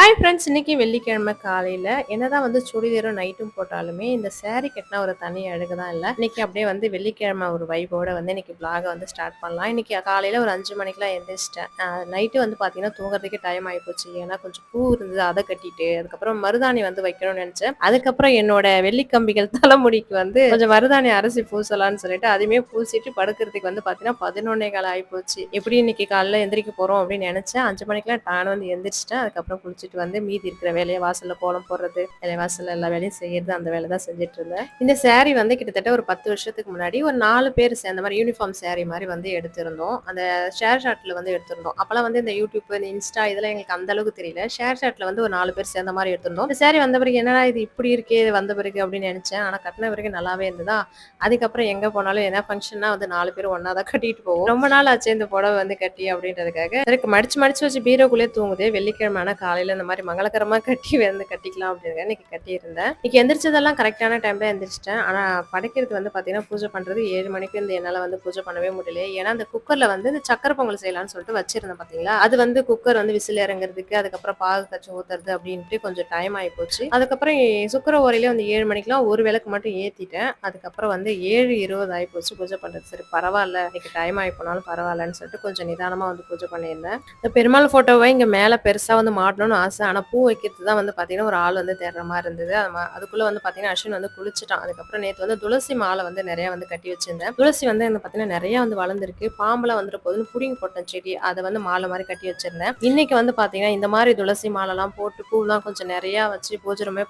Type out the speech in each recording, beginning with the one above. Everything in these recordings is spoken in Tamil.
ஹாய் ஃப்ரெண்ட்ஸ் இன்னைக்கு வெள்ளிக்கிழமை காலையில் என்னதான் வந்து சுடிதாரும் நைட்டும் போட்டாலுமே இந்த சேரீ கட்டினா ஒரு தனி அழகு தான் இல்லை. இன்னைக்கு அப்படியே வந்து வெள்ளிக்கிழமை ஒரு வைபோட வந்து இன்றைக்கி பிளாகை வந்து ஸ்டார்ட் பண்ணலாம். இன்றைக்கி காலையில் ஒரு அஞ்சு மணிக்கெலாம் எழுந்திரிச்சிட்டேன் நைட்டு வந்து பார்த்தீங்கன்னா தூங்குறதுக்கே டைம் ஆகிப்போச்சு ஏன்னா கொஞ்சம் பூ இருந்தது அதை கட்டிட்டு அதுக்கப்புறம் மருதாணி வந்து வைக்கணும்னு நினச்சேன். அதுக்கப்புறம் என்னோட வெள்ளிக்கம்பிகள் தலைமுடிக்கு வந்து கொஞ்சம் மருதாணி அரிசி பூசலான்னு சொல்லிட்டு அதுவுமே பூசிட்டு படுக்கிறதுக்கு வந்து பார்த்தீங்கன்னா பதினொன்னே கால் ஆகிப்போச்சு எப்படி இன்னைக்கு காலையில் எந்திரிக்க போகிறோம் அப்படின்னு நினச்சேன். அஞ்சு மணிக்கெலாம் டான் வந்து எந்திரிச்சிட்டேன். அதுக்கப்புறம் குளிச்சுட்டு வந்து மீதி இருக்கிற வேலையை வாசல்ல கோலம் போடுறது வேலை வாசல்ல எல்லா வேலையும் செய்யறது அந்த வேலை தான் செஞ்சுட்டு இருந்தேன். இந்த சேரீ வந்து கிட்டத்தட்ட ஒரு பத்து வருஷத்துக்கு முன்னாடி ஒரு நாலு பேர் சேர்ந்த மாதிரி யூனிஃபார்ம் saree மாதிரி வந்து எடுத்திருந்தோம். அந்த ஷேர் ஷாட்ல வந்து எடுத்திருந்தோம். அப்பெல்லாம் வந்து இந்த யூடியூப் இந்த இன்ஸ்டா இதெல்லாம் எங்களுக்கு அந்த அளவுக்கு தெரியல. ஷேர் ஷாட்ல வந்து ஒரு நாலு பேர் சேர்ந்த மாதிரி எடுத்திருந்தோம். இந்த சேரீ வந்த பிறகு என்னடா இது இப்படி இருக்கே இது வந்த பிறகு அப்படின்னு நினைச்சேன். ஆனா கட்டின பிறகு நல்லாவே இருந்ததா? அதுக்கப்புறம் எங்க போனாலும் என்ன ஃபங்க்ஷன்னா வந்து நாலு பேர் ஒன்னா தான் கட்டிட்டு போவோம். ரொம்ப நாள் ஆச்சு இந்த புடவை வந்து கட்டி அப்படின்றதுக்காக. எனக்கு மடிச்சு மடிச்சு வச்சு பீரோக்குள்ளே தூங்குதே. வெள்ளிக்கிழமை காலையில் காலையில் இந்த மாதிரி மங்களகரமாக கட்டி வந்து கட்டிக்கலாம் அப்படின்னு இன்னைக்கு கட்டியிருந்தேன். இன்னைக்கு எந்திரிச்சதெல்லாம் கரெக்டான டைம்ல எந்திரிச்சிட்டேன். ஆனால் படைக்கிறது வந்து பார்த்தீங்கன்னா பூஜை பண்ணுறது ஏழு மணிக்கு இருந்து என்னால் வந்து பூஜை பண்ணவே முடியல ஏன்னா அந்த குக்கரில் வந்து இந்த சக்கரை பொங்கல் செய்யலாம்னு சொல்லிட்டு வச்சிருந்தேன் பார்த்தீங்களா அது வந்து குக்கர் வந்து விசில் இறங்குறதுக்கு அதுக்கப்புறம் பாகு கச்சி ஊத்துறது அப்படின்ட்டு கொஞ்சம் டைம் ஆகி போச்சு. அதுக்கப்புறம் சுக்கர ஓரையில வந்து ஏழு மணிக்கெல்லாம் ஒரு விளக்கு மட்டும் ஏற்றிட்டேன் அதுக்கப்புறம் வந்து ஏழு இருபது ஆகி போச்சு பூஜை பண்ணுறது சரி பரவாயில்ல. இன்னைக்கு டைம் ஆகி போனாலும் பரவாயில்லன்னு சொல்லிட்டு கொஞ்சம் நிதானமாக வந்து பூஜை பண்ணியிருந்தேன். இந்த பெருமாள் ஃபோட்டோவை இங்கே மேலே பெருசாக வந்து மாட்டணும்னு ஆசை. ஆனால் பூ வைக்கிறது தான் வந்து பார்த்திங்கன்னா ஒரு ஆள் வந்து தேடுற மாதிரி இருந்தது. அது அதுக்குள்ளே வந்து பார்த்திங்கன்னா அஸ்வின் வந்து குளிச்சுட்டான். அதுக்கப்புறம் நேற்று வந்து துளசி மாலை வந்து நிறையா வந்து கட்டி வச்சிருந்தேன். துளசி வந்து வந்து பாத்தீங்கன்னா நிறையா வந்து வளர்ந்துருக்கு. பாம்பெலாம் வந்துட்டு போதுன்னு புடிங்கி போட்டேன் செடி. அதை வந்து மாலை மாதிரி கட்டி வச்சிருந்தேன். இன்னைக்கு வந்து பார்த்திங்கன்னா இந்த மாதிரி துளசி மாலைலாம் போட்டு பூலாம் கொஞ்சம் நிறையா வச்சு பூஜை ரூமே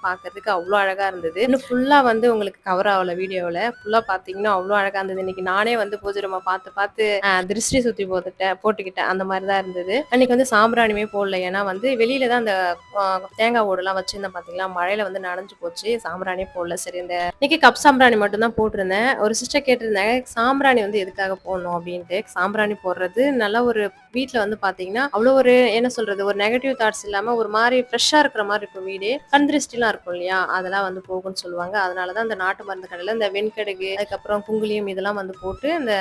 அவ்வளோ அழகாக இருந்தது. இன்னும் ஃபுல்லாக வந்து உங்களுக்கு கவர் ஆகல வீடியோவில் ஃபுல்லாக பார்த்தீங்கன்னா அவ்வளோ அழகாக இருந்தது. இன்னைக்கு நானே வந்து பூஜை ரூமை பார்த்து பார்த்து திருஷ்டி சுற்றி போட்டுட்டேன் போட்டுக்கிட்டேன். அந்த மாதிரி தான் இருந்தது. அன்னைக்கு வந்து சாம்பிராணியுமே போடல. ஏன்னா வந்து வெளியில தான் அந்த தேங்காய் ஓடுலாம் வச்சிருந்தேன் பாத்தீங்களா மழையில வந்து நனைஞ்சு போச்சு. சாம்பிராணி போடல. சரி இந்த இன்னைக்கு கப் சாம்பிராணி மட்டும் தான் போட்டிருந்தேன். ஒரு சிஸ்டர் கேட்டிருந்தாங்க சாம்பிராணி வந்து எதுக்காக போடணும்? அப்படின்ட்டு. சாம்பிராணி போடுறது நல்ல ஒரு வீட்டில் வந்து பாத்தீங்கன்னா அவ்வளோ ஒரு என்ன சொல்றது ஒரு நெகட்டிவ் தாட்ஸ் இல்லாம ஒரு மாதிரி ஃப்ரெஷ்ஷா இருக்கிற மாதிரி இருக்கும் வீடு. கந்திருஷ்டிலாம் இருக்கும் இல்லையா? அதெல்லாம் வந்து போகும்னு சொல்லுவாங்க. அதனாலதான் இந்த நாட்டு மருந்து கடையில இந்த வெண்கடுகு அதுக்கப்புறம் குங்குலியம் இதெல்லாம் வந்து போட்டு இந்த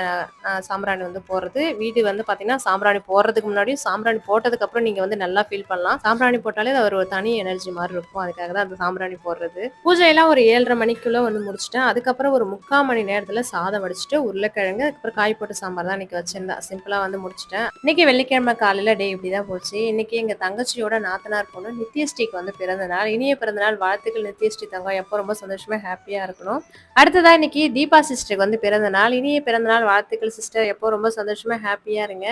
சாம்பிராணி வந்து போடுறது. வீடு வந்து பாத்தீங்கன்னா சாம்பிராணி போடுறதுக்கு முன்னாடியும் சாம்பிராணி போட்டதுக்கு அப்புறம் நீங்க வந்து நல்லா ஃபீல் பண்ணலாம். சாம்பிராணி போட்டாலே அது ஒரு தனி எனர்ஜி மாதிரி இருக்கும். அதுக்காக தான் அந்த சாம்பிராணி போடுறது. பூஜையெல்லாம் ஒரு ஏழரை மணிக்குள்ள வந்து முடிச்சிட்டேன். அதுக்கப்புறம் ஒரு முக்கால் மணி நேரத்துல சாதம் வடிச்சிட்டு உருளைக்கிழங்கு அதுக்கப்புறம் காய் போட்டு சாம்பார் தான் இன்னைக்கு வச்சிருந்தேன். சிம்பிளா வந்து முடிச்சிட்டேன். இன்னைக்கு வெள்ளிக்கிழமை காலையில டே இப்படிதான் போச்சு. இன்னைக்கு எங்க தங்கச்சியோட நாத்தனார் பொண்ணு நித்யஸ்ரீக்கு வந்து பிறந்த நாள் இனிய பிறந்த நாள் வாழ்த்துக்கள் நித்யஸ்ரீ தங்கம். எப்போ ரொம்ப சந்தோஷமா ஹாப்பியா இருக்கணும். அடுத்ததா இன்னைக்கு தீபா சிஸ்டருக்கு வந்து பிறந்த நாள் இனிய பிறந்த நாள் வாழ்த்துக்கள் சிஸ்டர் எப்போ ரொம்ப சந்தோஷமா ஹாப்பியா இருங்க.